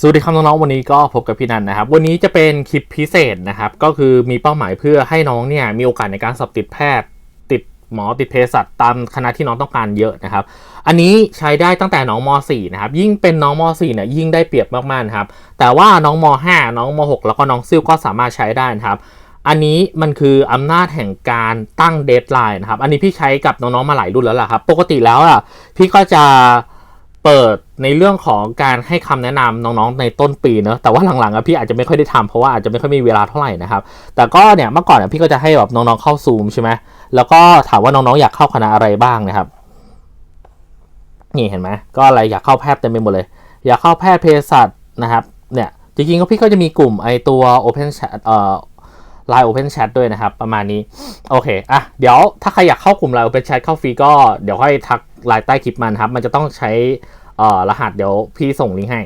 สวัสดีครับน้องๆวันนี้ก็พบกับพี่นันนะครับ วันนี้จะเป็นคลิปพิเศษนะครับ ก็คือมีเป้าหมายเพื่อให้น้องเนี่ยมีโอกาสในการสอบติดแพทย์ติดหมอติดเภสัชตามคณะที่น้องต้องการเยอะนะครับ อันนี้ใช้ได้ตั้งแต่น้องม .4 นะครับ ยิ่งเป็นน้องม .4 เนี่ยยิ่งได้เปรียบมากๆนะครับ แต่ว่าน้องม .5 น้องม .6 แล้วก็น้องซิ่วก็สามารถใช้ได้นะครับอันนี้มันคืออำนาจแห่งการตั้งเดทไลน์นะครับ อันนี้พี่ใช้กับน้องๆมาหลายรุ่นแล้วล่ะครับ ปกติแล้วอะพี่ก็จะ เปิดในเรื่องของการให้คำแนะนำน้องๆในต้นปีเนอะแต่ว่าหลังๆอะพี่อาจจะไม่ค่อยได้ทำเพราะว่าอาจจะไม่ค่อยมีเวลาเท่าไหร่นะครับ แต่ก็เนี่ยเมื่อก่อนอะพี่ก็จะให้แบบน้องๆเข้าซูมใช่ไหมแล้วก็ถามว่าน้องๆอยากเข้าคณะอะไรบ้างนะครับ นี่เห็นไหมก็อะไรอยากเข้าแพทย์เต็มไปหมดเลย อยากเข้าแพทย์เภสัชนะครับ เนี่ยจริงๆก็พี่ก็จะมีกลุ่มไอตัว Open Chat เอ่อ Line Open Chat ด้วยนะครับ ประมาณนี้ โอเค อะ เดี๋ยวถ้าใครอยากเข้ากลุ่ม Line Open Chat เข้าฟรีก็เดี๋ยวค่อยทัก ลน์ใต้คลิปมันครับ มันจะต้องใช้เอ่อรหัสเดี๋ยวพี่ส่งลิงก์ให้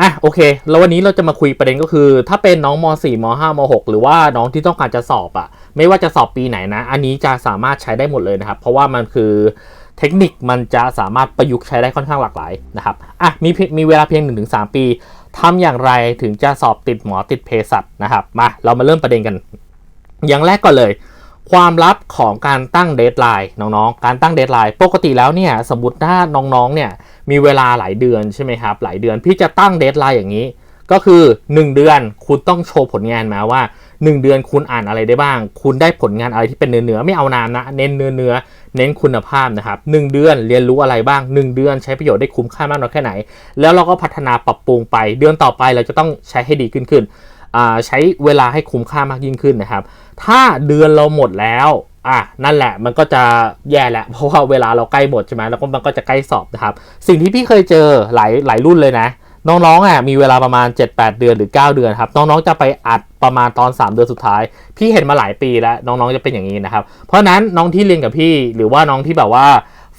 อะโอเค แล้ววันนี้เราจะมาคุยประเด็นก็คือ ถ้าเป็นน้องม .4 ม .5 ม .6 หรือว่าน้องที่ต้องการจะสอบอะ่ะ ไม่ว่าจะสอบปีไหนนะ อันนี้จะสามารถใช้ได้หมดเลยนะครับ เพราะว่ามันคือเทคนิคมันจะสามารถประยุกต์ใช้ได้ค่อนข้างหลากหลายนะครับอะมีมีเวลาเพียง 1-3 ปีทำอย่างไรถึงจะสอบติดหมอติดเภสัชนะครับมาเรามาเริ่มประเด็นกัน อย่างแรกก่อนเลย ความลับของการตั้งเดทไลน์น้องๆ การตั้งเดทไลน์ปกติแล้วเนี่ยสมมติถ้าน้องๆเนี่ยมีเวลาหลายเดือนใช่ไหมครับหลายเดือนพี่จะตั้งเดทไลน์อย่างนี้ ก็คือ 1 เดือนคุณต้องโชว์ผลงานมาว่า 1 เดือนคุณอ่านอะไรได้บ้าง คุณได้ผลงานอะไรที่เป็นเนื้อๆไม่เอานามนะเน้นเนื้อเนื้อเน้นคุณภาพนะครับหเดือนเรียนรู้อะไรบ้าง 1 เดือนใช้ประโยชน์ได้คุ้มค่ามากน้อยแค่ไหน แล้วเราก็พัฒนาปรับปรุงไป เดือนต่อไปเราจะต้องใช้ให้ดีขึ้นขึ้น ใช้เวลาให้คุ้มค่ามากยิ่งขึ้นนะครับ ถ้าเดือนเราหมดแล้วอะนั่นแหละมันก็จะแย่แหละเพราะว่าเวลาเราใกล้หมดใช่ไหมแล้วก็มันก็จะใกล้สอบนะครับ สิ่งที่พี่เคยเจอหลายหลายรุ่นเลยนะน้องๆอะมีเวลาประมาณ 7-8 เดือนหรือ 9 เดือนครับ น้องๆจะไปอัดประมาณตอน 3 เดือนสุดท้าย พี่เห็นมาหลายปีแล้วน้องๆจะเป็นอย่างนี้นะครับ เพราะนั้นน้องที่เรียนกับพี่หรือว่าน้องที่แบบว่า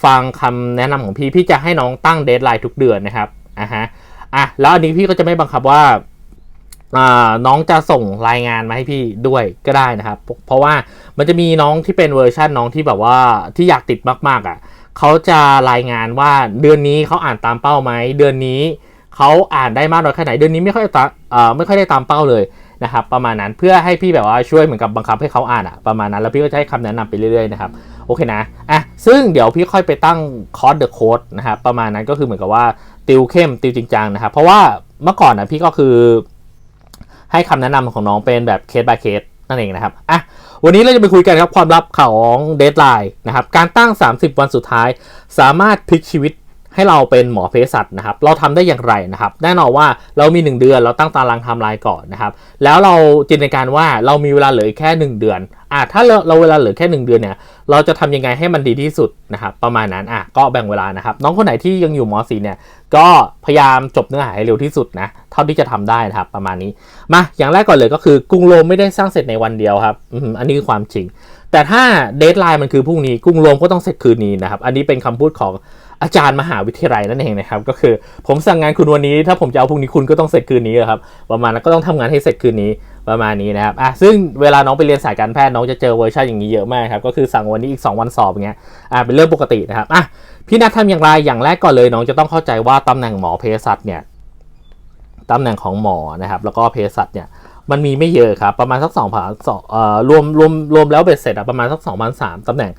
ฟังคำแนะนำของพี่พี่จะให้น้องตั้งเดทไลน์ทุกเดือนนะครับอะฮะอะแล้วอันนี้พี่ก็จะไม่บังคับว่า น้องจะส่งรายงานมาให้พี่ด้วยก็ได้นะครับ เพราะว่ามันจะมีน้องที่เป็นเวอร์ชันน้องที่แบบว่าที่อยากติดมากๆอะ่ะเขาจะรายงานว่าเดือนนี้เขาอ่านตามเป้าไหมเดือนนี้เขาอ่านได้มากน้อยแค่ไหนเดือนนี้ไม่ค่อยตามเอ่อไม่ค่อยได้ตามเป้าเลยนะครับประมาณนั้นเพื่อให้พี่แบบว่าช่วยเหมือนกับบังคับให้เขาอ่านอะ่ะประมาณนั้นแล้วพี่ก็จะให้คำแนะนำไปเรื่อยๆนะครับโอเคนะอะซึ่งเดี๋ยวพี่ค่อยไปตั้งคอร์สเดอะโค้ดนะครับประมาณนั้นก็คือเหมือนกับว่าติวเข้มติวจริงจังนะครับเพราะว่าเมื่อก่อนนะพี่ก็คือ ให้คำแนะนำของน้องเป็นแบบเคส by เคสนั่นเองนะครับอะวันนี้เราจะไปคุยกันครับความลับของเดทไลน์นะครับ การตั้ง 30 วันสุดท้าย สามารถพลิกชีวิต ให้เราเป็นหมอเภสัชนะครับ เราทำได้อย่างไรนะครับ แน่นอนว่าเรามี 1 เดือน เราตั้งตารางไทม์ไลน์ก่อนนะครับ แล้วเราจินตนาการว่าเรามีเวลาเหลือแค่ 1 เดือนอะถ้าเราเราเวลาเหลือแค่ 1 เดือนเนี่ย เราจะทำยังไงให้มันดีที่สุดนะครับ ประมาณนั้นอะก็แบ่งเวลานะครับ น้องคนไหนที่ยังอยู่ม .4 เนี่ย ก็พยายามจบเนื้อหาให้เร็วที่สุดนะ เท่าที่จะทำได้นะครับ ประมาณนี้ มา อย่างแรกก่อนเลยก็คือกรุงโรมไม่ได้สร้างเสร็จในวันเดียวครับอันนี้คือความจริง แต่ถ้าเดทไลน์มันคือพรุ่งนี้ กรุงโรมก็ต้องเสร็จคืนนี้นะครับ อันนี้เป็นคำพูดของ อาจารย์มหาวิทยาลัยนั่นเองนะครับ ก็คือผมสั่งงานคุณวันนี้ ถ้าผมจะเอาพรุ่งนี้คุณก็ต้องเสร็จคืนนี้ครับประมาณนั้นก็ต้องทำงานให้เสร็จคืนนี้ประมาณนี้นะครับอะซึ่งเวลาน้องไปเรียนสายการแพทย์น้องจะเจอเวอร์ชันอย่างนี้เยอะมากครับก็คือสั่งวันนี้อีก 2 วันสอบอย่างเงี้ยอะเป็นเรื่องปกตินะครับอะพี่นัททำอย่างไรอย่างแรกก่อนเลยน้องจะต้องเข้าใจว่าตำแหน่งหมอเภสัชเนี่ยตำแหน่งของหมอนะครับแล้วก็เภสัชเนี่ยมันมีไม่เยอะครับ ประมาณสักสองพันสองเอ่อรวมรวมรวมแล้วเบ็ดเสร็จอะประมาณสักสองพันสามตำแหน่ง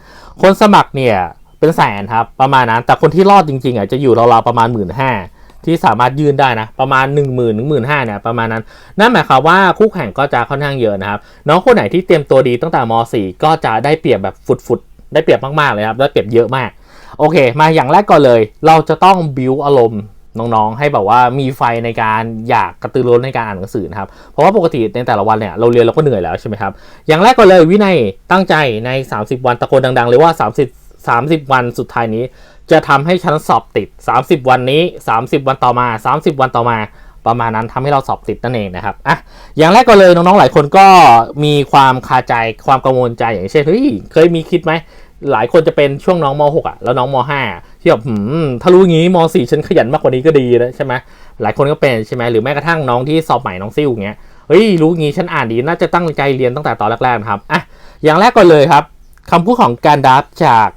คนสมัครเนี่ย เป็นแสนครับประมาณนั้น แต่คนที่รอดจริงๆอะจะอยู่ราวๆประมาณหมื่นห้าที่สามารถยื่นได้นะ ประมาณ 1 0 0 0 0 1 5 0 0 0เนี่ยประมาณนั้น นั่นหมายความว่าคู่แข่งก็จะค่อนข้างเยอะนะครับ น้องคนไหนที่เตรียมตัวดีตั้งแต่ม .4 ก็จะได้เปรียบแบบฟุดๆได้เปรียบมากๆเลยครับได้เปรียบเยอะมาก โอเค มาอย่างแรกก่อนเลย เราจะต้องบิวอารมณ์น้องๆ ให้แบบว่ามีไฟในการอยากกระตือรือร้นในการอ่านหนังสือนะครับ เพราะว่าปกติในแต่ละวันเนี่ยเราเรียนเราก็เหนื่อยแล้วใช่ไหมครับ อย่างแรกก่อนเลยวินัยตั้งใจใน 30 วันตะโกนดังๆเลยว่า 30 30 วันสุดท้ายนี้ จะทำให้ฉันสอบติด 30 วันนี้ 30 วันต่อมา 30 วันต่อมาประมาณนั้นทำให้เราสอบติดนั่นเองนะครับอะอย่างแรกก็เลยน้องๆหลายคนก็มีความคาใจความกังวลใจอย่างเช่นเฮ้ยเคยมีคิดไหมหลายคนจะเป็นช่วงน้องม .6 อะแล้วน้องม .5 ที่แบบหืมถ้ารู้งี้ม .4 ฉันขยันมากกว่านี้ก็ดีแล้วใช่ไหมหลายคนก็เป็นใช่ไหมหรือแม้กระทั่งน้องที่สอบใหม่น้องซิ่วอย่างเงี้ยเฮ้ยรู้งี้ฉันอ่านดีน่าจะตั้งใจเรียนตั้งแต่ตอนแรกๆนะครับอะอย่างแรกก่อนเลยครับคำพูดของการดับจาก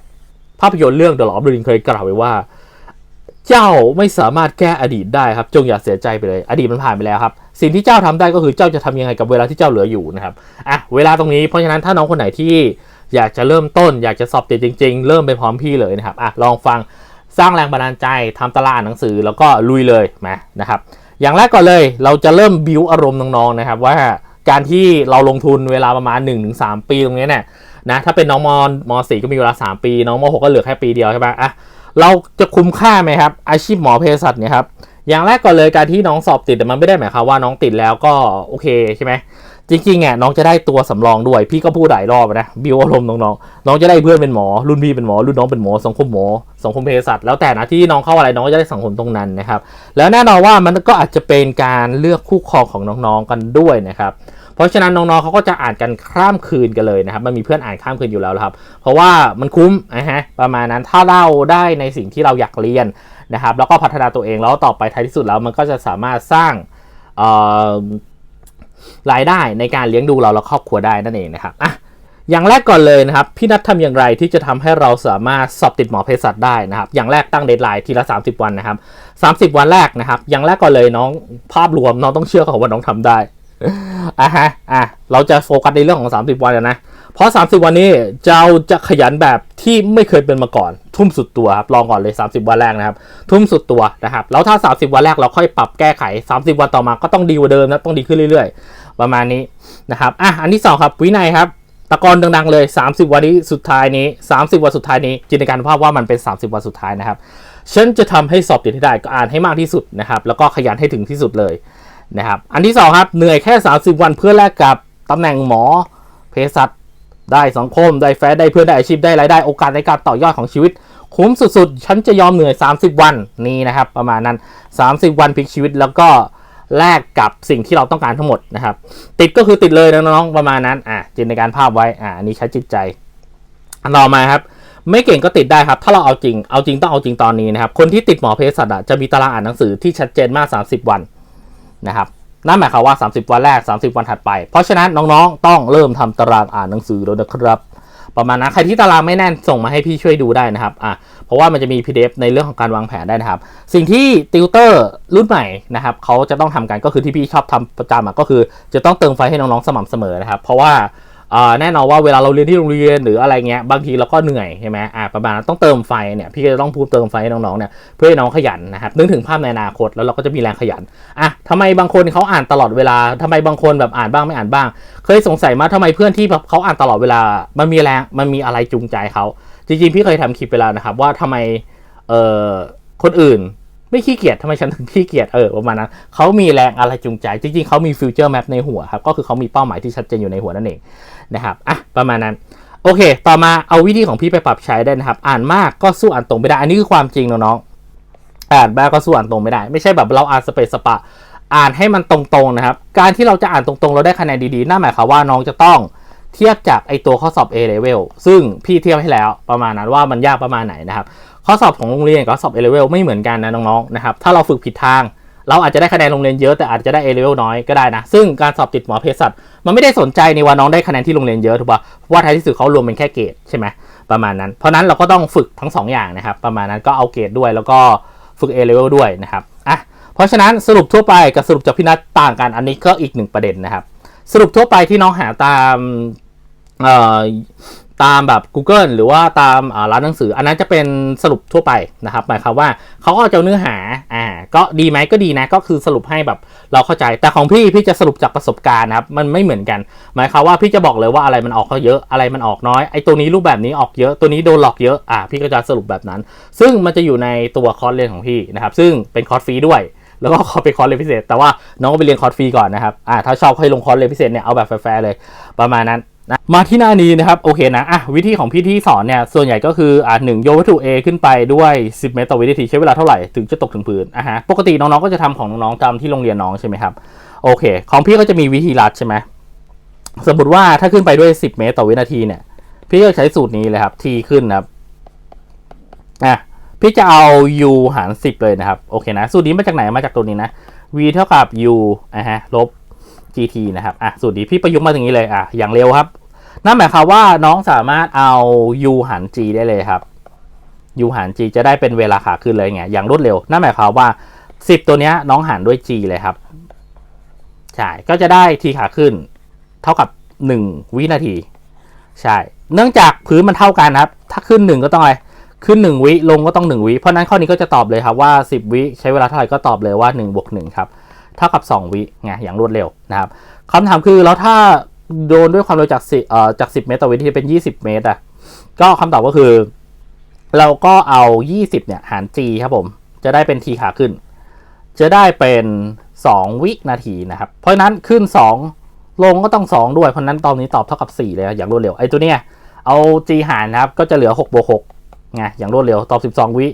ภาพยนตร์เรื่อง The Lord of the Ring เคยกล่าวไว้ว่า เจ้าไม่สามารถแก้อดีตได้ครับ จงอย่าเสียใจไปเลย อดีตมันผ่านไปแล้วครับ สิ่งที่เจ้าทำได้ก็คือเจ้าจะทำยังไงกับเวลาที่เจ้าเหลืออยู่นะครับอะเวลาตรงนี้เพราะฉะนั้นถ้าน้องคนไหนที่อยากจะเริ่มต้น อยากจะสอบติดจริง ๆ เริ่มไปพร้อมพี่เลยนะครับอะลองฟังสร้างแรงบันดาลใจทำตารางอ่านหนังสือแล้วก็ลุยเลยมานะครับอย่างแรกก่อนเลยเราจะเริ่มบิวอารมณ์น้องๆนะครับว่าการที่เราลงทุนเวลาประมาณ 1-3 ปีตรงนี้เนี่ย นะถ้าเป็นน้องมมสี่ก็มีเวลา 3 ปี น้องมหกก็เหลือแค่ปีเดียวใช่ปะอะเราจะคุ้มค่าไหมครับ อาชีพหมอเภสัชเนี่ยครับอย่างแรกก่อนเลยการที่น้องสอบติดแต่มันไม่ได้หมายความว่าน้องติดแล้วก็โอเคใช่ไหมจริงๆอะน้องจะได้ตัวสำรองด้วย พี่ก็พูดหลายรอบนะบิวอารมณ์น้องๆน้องจะได้เพื่อนเป็นหมอ รุ่นพี่เป็นหมอ รุ่นน้องเป็นหมอสังคมหมอสังคมเภสัชแล้วแต่นะที่น้องเข้าอะไรน้องก็จะได้สังคมตรงนั้นนะครับแล้วแน่นอนว่ามันก็อาจจะเป็นการเลือกคู่ครองของน้องๆกันด้วยนะครับ เพราะฉะนั้นน้องๆเขาก็จะอ่านกันข้ามคืนกันเลยนะครับ มันมีเพื่อนอ่านข้ามคืนอยู่แล้วครับ เพราะว่ามันคุ้มนะฮะประมาณนั้นถ้าเราได้ในสิ่งที่เราอยากเรียนนะครับ แล้วก็พัฒนาตัวเองแล้วต่อไปท้ายที่สุดแล้วมันก็จะสามารถสร้างรายได้ในการเลี้ยงดูเราและครอบครัวได้นั่นเองนะครับอะอย่างแรกก่อนเลยนะครับ พี่นัททำอย่างไรที่จะทำให้เราสามารถสอบติดหมอเภสัชได้นะครับ อย่างแรกตั้งเดทไลน์ทีละ 30 วันนะครับ 30 วันแรกนะครับ อย่างแรกก่อนเลยน้องภาพรวมน้องต้องเชื่อเขาว่าน้องทำได้ อะฮะอะเราจะโฟกัสในเรื่องของ 30 วันนะ เพราะ 30 วันนี้เราจะขยันแบบที่ไม่เคยเป็นมาก่อน ทุ่มสุดตัวครับลองก่อนเลย 30 วันแรกนะครับ ทุ่มสุดตัวนะครับ แล้วถ้า 30 วันแรกเราค่อยปรับแก้ไข 30 วันต่อมาก็ต้องดีกว่าเดิมนะต้องดีขึ้นเรื่อย ๆ ประมาณนี้นะครับอะอันที่สองครับวินัยครับตะกอนดังๆเลย 30 วันนี้สุดท้ายนี้ 30 วันสุดท้ายนี้ จินตนาการภาพว่ามันเป็น 30 วันสุดท้ายนะครับ ฉันจะทำให้สอบติดให้ได้ก็อ่านให้มากที่สุดนะครับ แล้วก็ขยันให้ถึงที่สุดเลย นะครับอันที่สองครับเหนื่อยแค่ 30 วันเพื่อแลกกับตำแหน่งหมอเภสัชได้สังคมได้แฟร์ได้เพื่อนได้อาชีพได้รายได้โอกาสในการต่อยอดของชีวิต คุ้มสุดๆ ฉันจะยอมเหนื่อย 30 วันนี่นะครับ ประมาณนั้น 30 วันพลิกชีวิตแล้วก็แลกกับสิ่งที่เราต้องการทั้งหมดนะครับ ติดก็คือติดเลยนะน้องๆประมาณนั้นอะจินตนาการภาพไว้อะอันนี้ใช้จิตใจอันต่อมาครับ ไม่เก่งก็ติดได้ครับ ถ้าเราเอาจริงเอาจริงต้องเอาจริงตอนนี้นะครับคนที่ติดหมอเภสัชจะมีตารางอ่านหนังสือที่ชัดเจนมาก 30 วัน นะครับนั่นหมายความว่า 30 วันแรก 30 วันถัดไป เพราะฉะนั้นน้องๆ ต้องเริ่มทำตารางอ่านหนังสือแล้วนะครับ ประมาณนั้นใครที่ตารางไม่แน่นส่งมาให้พี่ช่วยดูได้นะครับอะเพราะว่ามันจะมี PDF ในเรื่องของการวางแผนได้นะครับ สิ่งที่ติวเตอร์รุ่นใหม่นะครับเขาจะต้องทำกันก็คือที่พี่ชอบทำประจำก็คือ จะต้องเติมไฟให้น้องๆสม่ำเสมอนะครับ เพราะว่า แน่นอนว่าเวลาเราเรียนที่โรงเรียนหรืออะไรเงี้ยบางทีเราก็เหนื่อยใช่ไหมอ่าประมาณนั้นต้องเติมไฟเนี่ยพี่ก็จะต้องพูดเติมไฟให้น้องๆเนี่ยเพื่อให้น้องขยันนะครับนึกถึงภาพในอนาคตแล้วเราก็จะมีแรงขยันอะทำไมบางคนเขาอ่านตลอดเวลาทำไมบางคนแบบอ่านบ้างไม่อ่านบ้าง เคยสงสัยมาทำไมเพื่อนที่แบบเขาอ่านตลอดเวลา มันมีแรงมันมีอะไรจูงใจเขาจริงๆพี่เคยทำคลิปไปแล้วนะครับว่าทำไมเอ่อคนอื่น ไม่ขี้เกียจทำไมฉันถึงขี้เกียจเออประมาณนั้นเขามีแรงอะไรจูงใจ จริง ๆเขามีฟิวเจอร์แมปในหัวครับก็คือเขามีเป้าหมายที่ชัดเจนอยู่ในหัวนั่นเองนะครับอะประมาณนั้นโอเค ต่อมาเอาวิธีของพี่ไปปรับใช้ได้นะครับ อ่านมากก็สู้อ่านตรงไม่ได้ อันนี้คือความจริงน้องๆอ่านมากก็สู้อ่านตรงไม่ได้ ไม่ใช่แบบเราอ่านสเปซสปะ อ่านให้มันตรงๆนะครับ การที่เราจะอ่านตรงๆ เราได้คะแนนดีๆนั่นหมายความว่าน้องจะต้องเทียบจากไอตัวข้อสอบ A level ซึ่งพี่เทียบให้แล้วประมาณนั้นว่ามันยากประมาณไหนนะครับ ข้อสอบของโรงเรียนกับข้อสอบ A level ไม่เหมือนกันนะน้องๆนะครับถ้าเราฝึกผิดทาง เราอาจจะได้คะแนนโรงเรียนเยอะแต่อาจจะได้ A level น้อยก็ได้นะซึ่งการสอบติดหมอเภสัชมันไม่ได้สนใจในว่าน้องได้คะแนนที่โรงเรียนเยอะถูกป่ะเพราะว่าท้ายที่สุดเขารวมเป็นแค่เกรดใช่ไหมประมาณนั้น เพราะนั้นเราก็ต้องฝึกทั้งสองอย่างนะครับ ประมาณนั้นก็เอาเกรดด้วย แล้วก็ฝึก A level ด้วยนะครับอะเพราะฉะนั้นสรุปทั่วไปกับสรุปจากพี่นัทต่างกันอันนี้ก็อีกหนึ่งประเด็นนะครับ สรุปทั่วไปที่น้องหาตามอ่อ ตามแบบ Google หรือว่าตามร้านหนังสือ อันนั้นจะเป็นสรุปทั่วไปนะครับ หมายความว่าเขาก็จะเนื้อหาอ่าก็ดีไหมก็ดีนะก็คือสรุปให้แบบเราเข้าใจ แต่ของพี่พี่จะสรุปจากประสบการณ์นะครับมันไม่เหมือนกัน หมายความว่าพี่จะบอกเลยว่าอะไรมันออกเยอะอะไรมันออกน้อยไอ้ตัวนี้รูปแบบนี้ออกเยอะตัวนี้โดนหลอกเยอะอ่าพี่ก็จะสรุปแบบนั้น ซึ่งมันจะอยู่ในตัวคอร์สเรียนของพี่นะครับซึ่งเป็นคอร์สฟรีด้วยแล้วก็ขอไปคอร์สเรียนพิเศษ แต่ว่าน้องก็ไปเรียนคอร์สฟรีก่อนนะครับ อ่า ถ้าชอบให้ลงคอร์สเรียนพิเศษเนี่ย เอาแบบแฟร์ๆเลย ประมาณนั้น นะมาที่หน้านี้นะครับโอเคนะอะวิธีของพี่ที่สอนเนี่ยส่วนใหญ่ก็คืออ่าหนึ่งโยนวัตถุ A ขึ้นไปด้วย 10 เมตรต่อวินาทีใช้เวลาเท่าไหร่ถึงจะตกถึงพื้นอะฮะปกติน้องๆก็จะทำของน้องๆตามที่โรงเรียนน้องใช่ไหมครับโอเค ของพี่ก็จะมีวิธีรัดใช่ไหมสมมติว่าถ้าขึ้นไปด้วย 10 เมตรต่อวินาทีเนี่ยพี่ก็ใช้สูตรนี้เลยครับ t ขึ้นนะครับอะพี่จะเอา u หาร 10 เลยนะครับโอเคนะสูตรนี้มาจากไหนมาจากตัวนี้นะ v เท่ากับ u อะฮะลบ gt นะครับอะสูตรนี้พี่ประยุกต์มาอย่างนี้เลยอะอย่างเร็วครับ นั่นหมายความว่าน้องสามารถเอา u หาร g ได้เลยครับ u หาร g จะได้เป็นเวลาขาขึ้นเลยไงอย่างรวดเร็ว นั่นหมายความว่า 10 ตัวนี้น้องหารด้วย g เลยครับ ใช่ ก็จะได้ t ขาขึ้น เท่ากับ 1 วินาที ใช่ เนื่องจากพื้นมันเท่ากันครับ ถ้าขึ้น 1 ก็ต้องอะไร ขึ้น 1 วิ ลงก็ต้อง 1 วิ เพราะฉะนั้นข้อนี้ก็จะตอบเลยครับว่า 10 วิใช้เวลาเท่าไหร่ก็ตอบเลยว่า1บวก1ครับ เท่ากับ 2 วิไงอย่างรวดเร็วนะครับคำถามคือแล้วถ้า โดนด้วยความเร็วจาก10เอ่อจาก10เมตรต่อวินาทีเป็น20เมตรอะก็คำตอบก็คือ เราก็เอา20เนี่ยหาร g ครับผม จะได้เป็น t ขาขึ้น จะได้เป็น 2 วินาทีนะครับ เพราะนั้นขึ้น 2 ลงก็ต้อง 2 ด้วย เพราะนั้นตอนนี้ตอบเท่ากับ 4 เลยอย่างรวดเร็วไอ้ตัวเนี้ยเอา g หารนะครับก็จะเหลือ6บวก6ไงอย่างรวดเร็วตอบ 12 วิ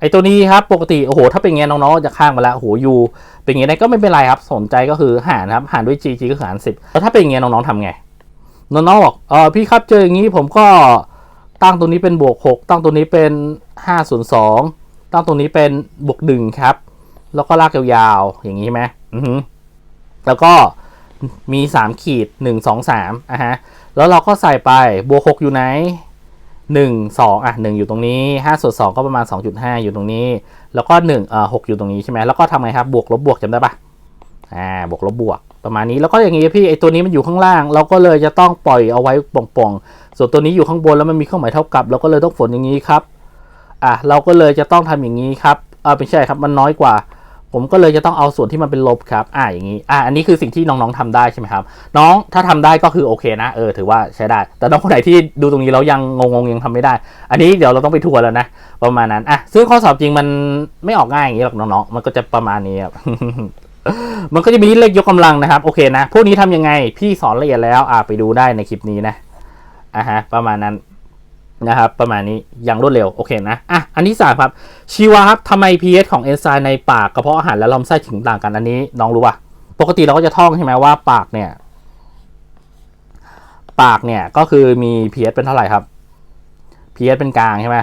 ไอ้ตัวนี้ครับปกติโอ้โหถ้าเป็นงเงี้ยน้องๆจะข้างมาแล้วโอ้โห u เป็นเงี้ยก็ไม่เป็นไรครับสนใจก็คือหารนครับหารด้วย g g ก็หาร10แล้วถ้าเป็นงเงี้ยน้องๆทำไงน้องๆบอกเออพี่ครับเจออย่างนี้ผมก็ตั้งตัวนี้เป็นบวก 6 ตั้งตัวนี้เป็น5ส่วน2ตั้งตัวนี้เป็นบวก1ครับ แล้วก็ลากยาวๆอย่างนี้ใช่ไหมอือฮึแล้วก็มี 3 ขีด 1 2 3อะฮะ แล้วเราก็ใส่ไปบวก 6 อยู่ไหน 1 2อะ1อยู่ตรงนี้5ส่วน2ก็ประมาณ 2.5 อยู่ตรงนี้ แล้วก็1เอ่อ6อยู่ตรงนี้ใช่ไหมแล้วก็ทำไงครับบวกลบบวกจำได้ปะอ่าบวกลบบวกประมาณนี้แล้วก็อย่างนี้พี่ไอตัวนี้มันอยู่ข้างล่าง เราก็เลยจะต้องปล่อยเอาไว้ป่องๆส่วนตัวนี้อยู่ข้างบนแล้วมันมีเครื่องหมายเท่ากับเราก็เลยต้องฝนอย่างนี้ครับอะเราก็เลยจะต้องทำอย่างนี้ครับเออไม่ใช่ครับมันน้อยกว่า ผมก็เลยจะต้องเอาส่วนที่มันเป็นลบครับ อ่าอย่างนี้ อ่า อันนี้คือสิ่งที่น้องๆทำได้ใช่ไหมครับ น้องถ้าทำได้ก็คือโอเคนะ เออ ถือว่าใช้ได้ แต่น้องคนไหนที่ดูตรงนี้แล้วยังงงๆยังทำไม่ได้ อันนี้เดี๋ยวเราต้องไปทัวร์แล้วนะ ประมาณนั้น อะ ซึ่งข้อสอบจริงมันไม่ออกง่ายอย่างนี้หรอกน้องๆ มันก็จะประมาณนี้ครับ มันก็จะมีเลขยกกำลังนะครับ โอเคนะ พวกนี้ทำยังไง พี่สอนละเอียดแล้ว อ่าไปดูได้ในคลิปนี้นะ อะฮะ ประมาณนั้น นะครับ ประมาณนี้อย่างรวดเร็ว โอเคนะ อะ อันที่สามครับ ชีวะครับทำไม pH ของเอนไซม์ในปากกระเพาะอาหารและลำไส้ถึงต่างกันอันนี้ น้องรู้ป่ะ ปกติเราก็จะท่องใช่ไหมว่าปากเนี่ย ปากเนี่ยก็คือมี pH เป็นเท่าไหร่ครับ pH เป็นกลางใช่ไหม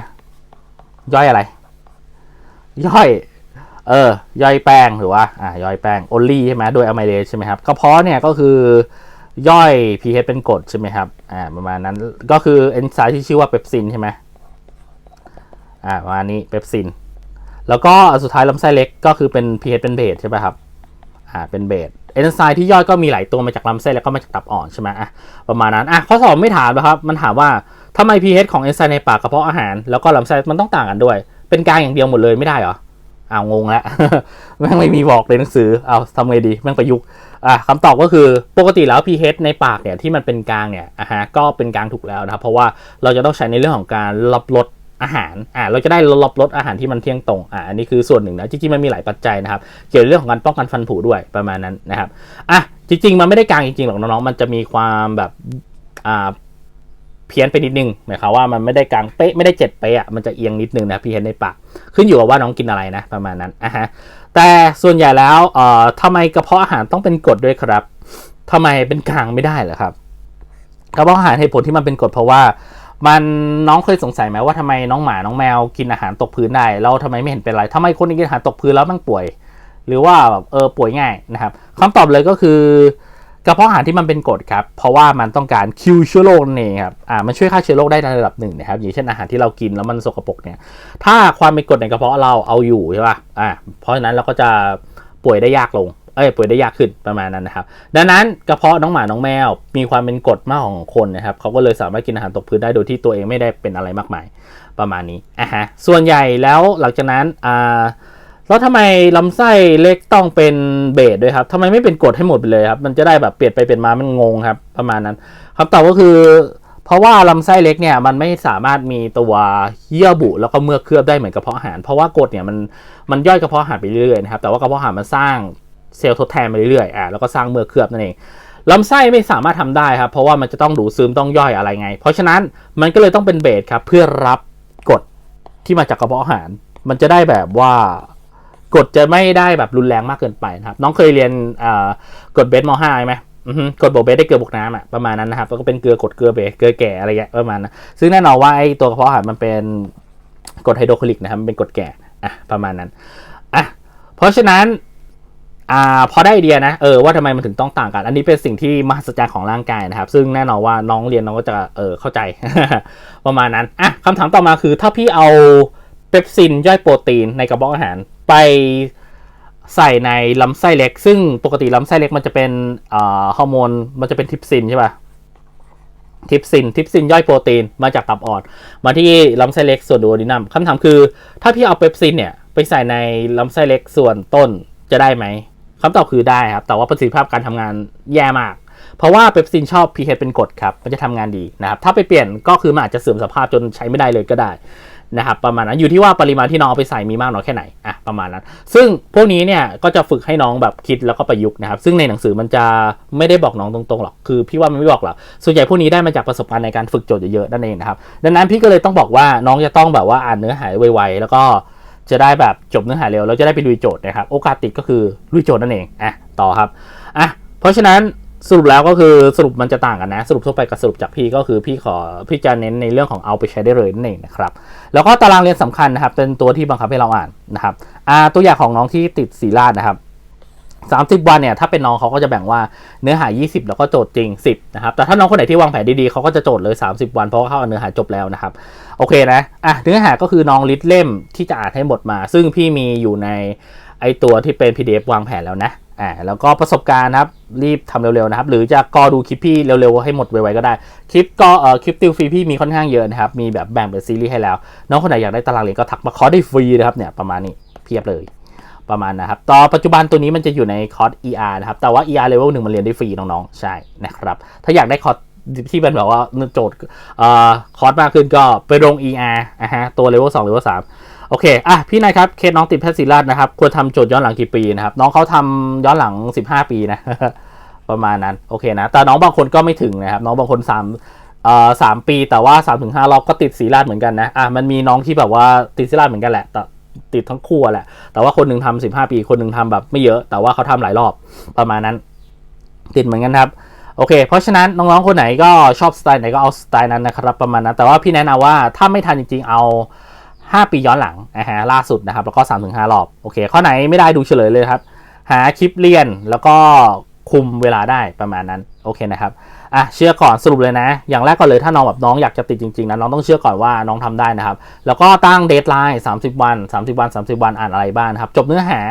ย่อยอะไร ย่อยเออย่อยแป้งหรือว่าอ่าย่อยแป้ง only ใช่ไหมโดยอะไมเลสใช่ไหมครับกระเพาะเนี่ยก็คือ ย่อย pH เป็นกรดใช่ไหมครับ อ่า ประมาณนั้น ก็คือเอนไซม์ที่ชื่อว่าเปปซินใช่ไหมอ่า ประมาณนี้เปปซิน แล้วก็สุดท้ายลำไส้เล็กก็คือเป็น pH เป็นเบสใช่ไหมครับ อ่า เป็นเบส เอนไซม์ที่ย่อยก็มีหลายตัวมาจากลำไส้แล้วก็มาจากตับอ่อนใช่ไหมอะ ประมาณนั้น อะ ข้อสอบไม่ถามนะครับ มันถามว่าทำไม pH ของเอนไซม์ในปากกระเพาะอาหาร แล้วก็ลำไส้มันต้องต่างกันด้วย เป็นกลางอย่างเดียวหมดเลยไม่ได้เหรอ เอ้างงแล้วแม่งไม่มีบอกในหนังสือเอาทำไงดีแม่งประยุกต์อะคำตอบก็คือปกติแล้ว pH ในปากเนี่ยที่มันเป็นกลางเนี่ยอะฮะก็เป็นกลางถูกแล้วนะครับเพราะว่าเราจะต้องใช้ในเรื่องของการรับลดอาหาร อ่า เราจะได้รับลดอาหารที่มันเที่ยงตรง อ่า อันนี้คือส่วนหนึ่งนะ จริงๆ มันมีหลายปัจจัยนะครับ เกี่ยวกับเรื่องของการป้องกันฟันผุด้วยประมาณนั้นนะครับ อะ จริง ๆ มันไม่ได้กลางจริงๆ หรอกน้องๆ มันจะมีความแบบ อ่า เพี้ยนไปนิดนึงหมายความว่ามันไม่ได้กลางเป๊ะไม่ได้เจ็ดเป๊ะมันจะเอียงนิดนึงนะ pH ในปากขึ้นอยู่กับว่าน้องกินอะไรนะประมาณนั้นอะฮะแต่ส่วนใหญ่แล้วเอ่อทำไมกระเพาะอาหารต้องเป็นกรดด้วยครับทำไมเป็นกลางไม่ได้เหรอครับกระเพาะอาหารเหตุผลที่มันเป็นกรดเพราะว่ามันน้องเคยสงสัยไหมว่าทำไมน้องหมาน้องแมวกินอาหารตกพื้นได้แล้วทำไมไม่เห็นเป็นไรทำไมคนที่กินอาหารตกพื้นแล้วมันป่วย หรือว่าแบบเออป่วยง่ายนะครับคำตอบเลยก็คือ กระเพาะอาหารที่มันเป็นกรดครับ เพราะว่ามันต้องการคิวเชื้อโรคนั่ครับ อ่า มันช่วยฆ่าเชื้อโรคได้ในระดับหนึ่งนะครับ อย่างเช่นอาหารที่เรากินแล้วมันสกปรกเนี่ย ถ้าความเป็นกรดในกระเพาะเราเอาอยู่ใช่ป่ะ อ่า เพราะฉะนั้นเราก็จะป่วยได้ยากลง เอ้ย ป่วยได้ยากขึ้นประมาณนั้นนะครับ ดังนั้นกระเพาะน้องหมา น้องแมว มีความเป็นกรดมากของคนนะครับ เขาก็เลยสามารถกินอาหารตกพื้นได้โดยที่ตัวเองไม่ได้เป็นอะไรมากมาย ประมาณนี้ อะฮะ ส่วนใหญ่แล้วหลังจากนั้น อ่า แล้วทำไมลำไส้เล็กต้องเป็นเบสด้วยครับทำไมไม่เป็นกรดให้หมดไปเลยครับ มันจะได้แบบเปลี่ยนไปเปลี่ยนมามันงงครับ ประมาณนั้นคำตอบก็คือ เพราะว่าลำไส้เล็กเนี่ยมันไม่สามารถมีตัวเยื่อบุแล้วก็เมือกเคลือบได้เหมือนกระเพาะอาหาร เพราะว่ากรดเนี่ยมันมันย่อยกระเพาะอาหารไปเรื่อยๆนะครับ แต่ว่ากระเพาะอาหารมันสร้างเซลล์ทดแทนไปเรื่อยๆอ่าแล้วก็สร้างเมือกเคลือบนั่นเองลำไส้ไม่สามารถทำได้ครับ เพราะว่ามันจะต้องดูดซึมต้องย่อยอะไรไง เพราะฉะนั้นมันก็เลยต้องเป็นเบสครับเพื่อรับกรดที่มาจากกระเพาะอาหาร มันจะได้แบบว่า กรดจะไม่ได้แบบรุนแรงมากเกินไปนะครับ น้องเคยเรียนกรดเบสม .5 ไหมอือฮึกดโบเบสได้เกลือบวกน้ำอะประมาณนั้นนะครับแล้วก็เป็นเกลือกดเกลือเบสเกลือแก่อะไรเงี้ยประมาณนั้นซึ่งแน่นอนว่าไอ้ตัวกระเพาะอาหารมันเป็นกดไฮโดรคลิกนะครับมันเป็นกดแก่อะประมาณนั้นอะเพราะฉะนั้นอ่าพอได้ไอเดียนะเออว่าทำไมมันถึงต้องต่างกัน อันนี้เป็นสิ่งที่มหัศจรรย์ของร่างกายนะครับ ซึ่งแน่นอนว่าน้องเรียนน้องก็จะเออเข้าใจประมาณนั้นอะคำถามต่อมาคือถ้าพี่เอา เปปซินย่อยโปรตีนในกระเพาะอาหาร ไปใส่ในลำไส้เล็ก ซึ่งปกติลำไส้เล็กมันจะเป็นฮอร์โมนมันจะเป็นทิปซินใช่ป่ะทิปซินทิปซินย่อยโปรตีนมาจากตับอ่อนมาที่ลำไส้เล็กส่วนดูโอดินัมคำถามคือ ถ้าพี่เอาเปปซินเนี่ยไปใส่ในลำไส้เล็กส่วนต้นจะได้ไหมคำตอบคือได้ครับ แต่ว่าประสิทธิภาพการทำงานแย่มาก เพราะว่าเปปซินชอบ pH เป็นกรดครับ มันจะทำงานดีนะครับ ถ้าไปเปลี่ยนก็คือมันอาจจะเสื่อมสภาพจนใช้ไม่ได้เลยก็ได้ นะครับประมาณนั้นอยู่ที่ว่าปริมาณที่น้องเอาไปใส่มีมากน้อยแค่ไหนอะประมาณนั้น ซึ่งพวกนี้เนี่ยก็จะฝึกให้น้องแบบคิดแล้วก็ประยุกต์นะครับซึ่งในหนังสือมันจะไม่ได้บอกน้องตรงๆหรอกคือพี่ว่ามันไม่บอกหรอกส่วนใหญ่พวกนี้ได้มาจากประสบการณ์ในการฝึกโจทย์เยอะๆนั่นเองนะครับดังนั้นพี่ก็เลยต้องบอกว่าน้องจะต้องแบบว่าอ่านเนื้อหาไวๆแล้วก็จะได้แบบจบเนื้อหาเร็วแล้วจะได้ไปลุยโจทย์นะครับโอกาสติดก็คือลุยโจทย์นั่นเองอะต่อครับอะเพราะฉะนั้น สรุปแล้วก็คือสรุปมันจะต่างกันนะ สรุปทั่วไปกับสรุปจากพี่ก็คือพี่ขอพี่จะเน้นในเรื่องของเอาไปใช้ได้เลยนั่นเองนะครับแล้วก็ตารางเรียนสำคัญนะครับ เป็นตัวที่บังคับให้เราอ่านนะครับตัวอย่างของน้องที่ติดสีราดนะครับ30 วันเนี่ยถ้าเป็นน้องเขาก็จะแบ่งว่าเนื้อหา 20 แล้วก็โจทย์จริง 10 นะครับ แต่ถ้าน้องคนไหนที่วางแผนดีๆเขาก็จะโจทย์เลย 30 วันเพราะเขาเอาเนื้อหาจบแล้วนะครับ โอเคนะอะเนื้อหาก็คือน้องลิสเล่มที่จะอ่านให้หมดมา ซึ่งพี่มีอยู่ในไอตัวที่เป็น PDF วางแผนแล้วนะ อ่าแล้วก็ประสบการณ์นะครับ รีบทำเร็วๆนะครับ หรือจะกอดูคลิปพี่เร็วๆให้หมดไวๆก็ได้ คลิปก็เอ่อคลิปติวฟรีพี่มีค่อนข้างเยอะนะครับ มีแบบแบ่งเป็นซีรีส์ให้แล้ว น้องคนไหนอยากได้ตารางเรียนก็ทักมาคอร์สได้ฟรีนะครับเนี่ยประมาณนี้เพียบเลยประมาณนะครับ ต่อปัจจุบันตัวนี้มันจะอยู่ในคอร์ส ER นะครับ แต่ว่า ER level หนึ่งมันเรียนได้ฟรีน้องๆ ใช่นะครับ ถ้าอยากได้คอร์สที่เป็นแบบว่าโจทย์เอ่อคอร์สมากขึ้นก็ไปลง ER นะฮะ ตัว level 2 level 3 โอเค อะ พี่นายครับ เคสน้องติดแพทย์ศิราชนะครับ ควรทำโจทย์ย้อนหลังกี่ปีนะครับ น้องเขาทำย้อนหลัง 15 ปีนะ ประมาณนั้น โอเคนะ แต่น้องบางคนก็ไม่ถึงนะครับ น้องบางคน3เอ่อสามปี แต่ว่า3-5ถึงห้ารอบก็ติดศิราชเหมือนกันนะ อะ มันมีน้องที่แบบว่าติดศิราชเหมือนกันแหละ แต่ติดทั้งคู่แหละ แต่ว่าคนหนึ่งทำสิบห้าปี คนหนึ่งทำแบบไม่เยอะ แต่ว่าเขาทำหลายรอบ ประมาณนั้น ติดเหมือนกันครับโอเค เพราะฉะนั้นน้องๆ คนไหนก็ชอบสไตล์ไหนก็เอาสไตล์นั้นนะครับประมาณนั้น แต่ว่าพี่แนะนำว่าถ้าไม่ทันจริงๆ เอา 5 ปีย้อนหลังนะฮะล่าสุดนะครับ แล้วก็ 3-5 รอบ โอเค ข้อไหนไม่ได้ดูเฉลยเลยครับ หาคลิปเรียนแล้วก็คุมเวลาได้ประมาณนั้น โอเคนะครับอะเชื่อก่อนสรุปเลยนะ อย่างแรกก่อนเลยถ้าน้องแบบน้องอยากจะติดจริงๆนะน้องต้องเชื่อก่อนว่าน้องทำได้นะครับ แล้วก็ตั้งเดทไลน์30 วัน 30 วัน 30 วันอ่านอะไรบ้างครับ จบเนื้อหา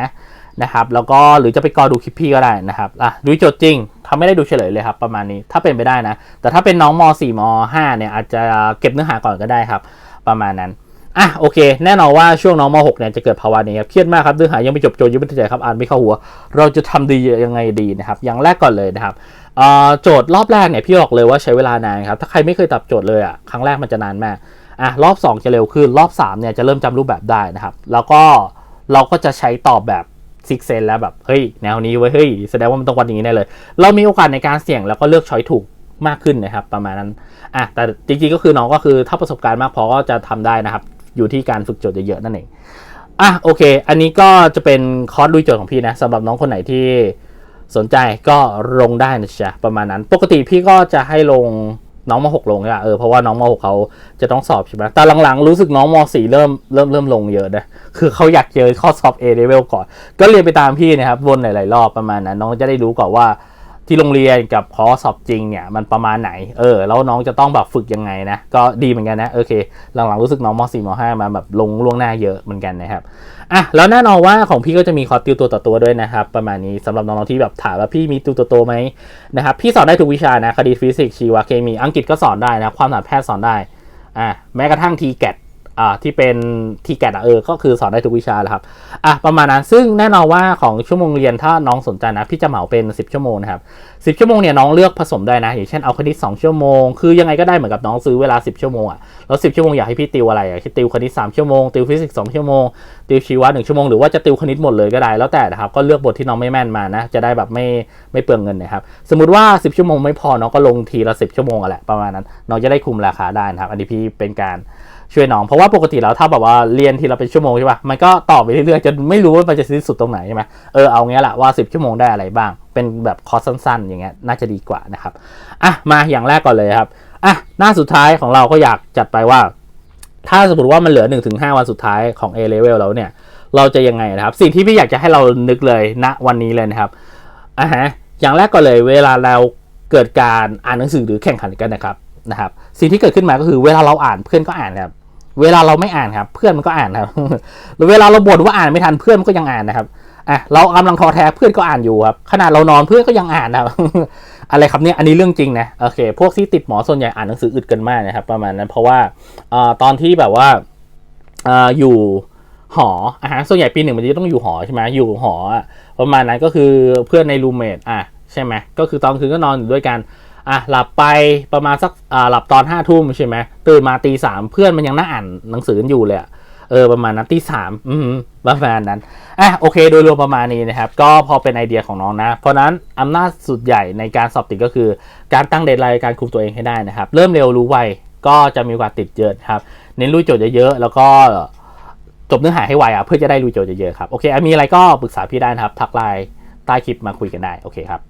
นะครับ แล้วก็หรือจะไปกอดูคลิปพี่ก็ได้นะครับอะดูโจทย์จริงทำไม่ได้ดูเฉลยเลยครับประมาณนี้ถ้าเป็นไปได้นะ แต่ถ้าเป็นน้องม .4 ม .5 เนี่ยอาจจะเก็บเนื้อหาก่อนก็ได้ครับ ประมาณนั้น อะโอเค แน่นอนว่าช่วงน้องม .6 เนี่ยจะเกิดภาวะนี้ครับเครียดมากครับเนื้อหายังไม่จบโจทย์ยังไม่เข้าใจครับอ่านไม่เข้าหัว เราจะทำดียังไงดีนะครับอย่างแรกก่อนเลยนะครับโจทย์รอบแรกเนี่ยพี่บอกเลยว่าใช้เวลานานครับถ้าใครไม่เคยตับโจทย์เลยอะครั้งแรกมันจะนานมากอะรอบ 2 จะเร็วขึ้นรอบ 3 เนี่ยจะเริ่มจำรูปแบบได้นะครับ แล้วก็เราก็จะใช้ตอบแบบซิกเซนแล้วแบบเฮ้ยแนวนี้เว้เฮ้ยแสดงว่ามันต้องวัดอย่างนี้แน่เลย เรามีโอกาสในการเสี่ยงแล้วก็เลือกช้อยถูกมากขึ้นนะครับ ประมาณนั้นอะแต่จริงๆก็คือน้องก็คือถ้าประสบการณ์มากพอก็จะทำได้นะครับ อยู่ที่การฝึกโจทย์เยอะๆนั่นเองอะโอเค อันนี้ก็จะเป็นคอร์สลุยโจทย์ของพี่นะสำหรับน้องคนไหนที่สนใจก็ลงได้นะจ๊ะประมาณนั้น ปกติพี่ก็จะให้ลงน้องม .6 ลงอะเออเพราะว่าน้องม .6 เขาจะต้องสอบใช่ไหมแต่หลังๆ รู้สึกน้องม .4 เริ่มเริ่มเริ่มลงเยอะนะคือเขาอยากเจอข้อสอบ A level ก่อน ก็เรียนไปตามพี่นะครับวนหลายๆรอบประมาณนั้น น้องจะได้รู้ก่อนว่า ที่โรงเรียนกับข้อสอบจริงเนี่ยมันประมาณไหน เออ แล้วน้องจะต้องแบบฝึกยังไงนะ ก็ดีเหมือนกันนะ โอเค หลังๆรู้สึกน้องม .4 ม .5 มาแบบลงล่วงหน้าเยอะเหมือนกันนะครับ อะ แล้วแน่นอนว่าของพี่ก็จะมีคอร์สติวตัวต่อตัวด้วยนะครับ ประมาณนี้สำหรับน้องๆที่แบบถามว่าพี่มีติวตัวตัวไหมนะครับ พี่สอนได้ทุกวิชานะ คดีฟิสิกส์ชีวเคมี อังกฤษก็สอนได้นะ ความถนัดแพทย์สอนได้ อะ แม้กระทั่งทีแกด อ่าที่เป็นทีแกดอะเออ ก็คือสอนได้ทุกวิชาแหละครับ อะประมาณนั้น ซึ่งแน่นอนว่าของชั่วโมงเรียนถ้าน้องสนใจนะ พี่จะเหมาเป็น 10 ชั่วโมงนะครับ10ชั่วโมงเนี่ยน้องเลือกผสมได้นะ อย่างเช่นเอาคณิต 2 ชั่วโมง คือยังไงก็ได้เหมือนกับน้องซื้อเวลา 10 ชั่วโมงอะ แล้ว10 ชั่วโมงอยากให้พี่ติวอะไรอะติวคณิต 3 ชั่วโมง ติวฟิสิกส์2ชั่วโมง ติวชีวะ1ชั่วโมง หรือว่าจะติวคณิตหมดเลยก็ได้ แล้วแต่นะครับ ก็เลือกบทที่น้องไม่แม่นมานะ จะได้แบบไม่ไม่เปลืองเงินนะครับ สมมติว่า 10 ชั่วโมงไม่พอน้องก็ลงทีละ 10 ชั่วโมงอะแหละประมาณนั้น น้องจะได้คุมราคาได้นะครับ อันนี้พี่เป็นการ ช่วยน้อง เพราะว่าปกติแล้วถ้าแบบว่าเรียนทีละเป็นชั่วโมงใช่ป่ะมันก็ต่อไปเรื่อยๆจนไม่รู้ว่ามันจะสิ้นสุดตรงไหนใช่ไหมเออเอางี้แหละว่า 10 ชั่วโมงได้อะไรบ้าง เป็นแบบคอร์สสั้นๆ อย่างเงี้ยน่าจะดีกว่านะครับอะมาอย่างแรกก่อนเลยครับอะหน้าสุดท้ายของเราก็อยากจัดไปว่า ถ้าสมมติว่ามันเหลือ 1-5 วันสุดท้ายของ A level แล้วเนี่ยเราจะยังไงนะครับ สิ่งที่พี่อยากจะให้เรานึกเลยณวันนี้เลยนะครับอะฮะอย่างแรกก่อนเลยเวลาเราเกิดการอ่านหนังสือหรือแข่งขันกันนะครับ นะครับสิ่งที่เกิดขึ้นมาก็คือเวลาเราอ่านเพื่อนก็อ่านครับเวลาเราไม่อ่านครับเพื่อนมันก็อ่านครับหรือเวลาเราบ่นว่าอ่านไม่ทันเพื่อนมันก็ยังอ่านนะครับอะเรากำลังท้อแท้เพื่อนก็อ่านอยู่ครับขนาดเรานอนเพื่อนก็ยังอ่านนะครับอะไรครับเนี่ยอันนี้เรื่องจริงนะโอเค พวกที่ติดหมอส่วนใหญ่อ่านหนังสืออึดกันมากนะครับ ประมาณนั้นเพราะว่าตอนที่แบบว่าอยู่หออาหารส่วนใหญ่ปีหนึ่งมันจะต้องอยู่หอใช่ไหมอยู่หอประมาณนั้นก็คือเพื่อนในรูเมทอะใช่ไหมก็คือตอนคืนก็นอนอยู่ด้วยกัน อะหลับไปประมาณสักอ่าหลับตอนห้าทุ่มใช่ไหมตื่นมาตีสามเพื่อนมันยังนั่งอ่านหนังสือกันอยู่เลยอะเออประมาณนั้นตีสามอืมประมาณนั้นอะโอเค โดยรวมประมาณนี้นะครับ ก็พอเป็นไอเดียของน้องนะ เพราะนั้นอำนาจสุดใหญ่ในการสอบติดก็คือ การตั้งเดทไลน์การคุมตัวเองให้ได้นะครับ เริ่มเร็วรู้ไวก็จะมีโอกาสติดเยอะครับ เน้นรู้โจทย์เยอะๆ แล้วก็จบเนื้อหาให้ไวอะเพื่อจะได้รู้โจทย์เยอะๆครับ โอเค มีอะไรก็ปรึกษาพี่ได้นะครับ ทักไลน์ใต้คลิปมาคุยกันได้ โอเคครับ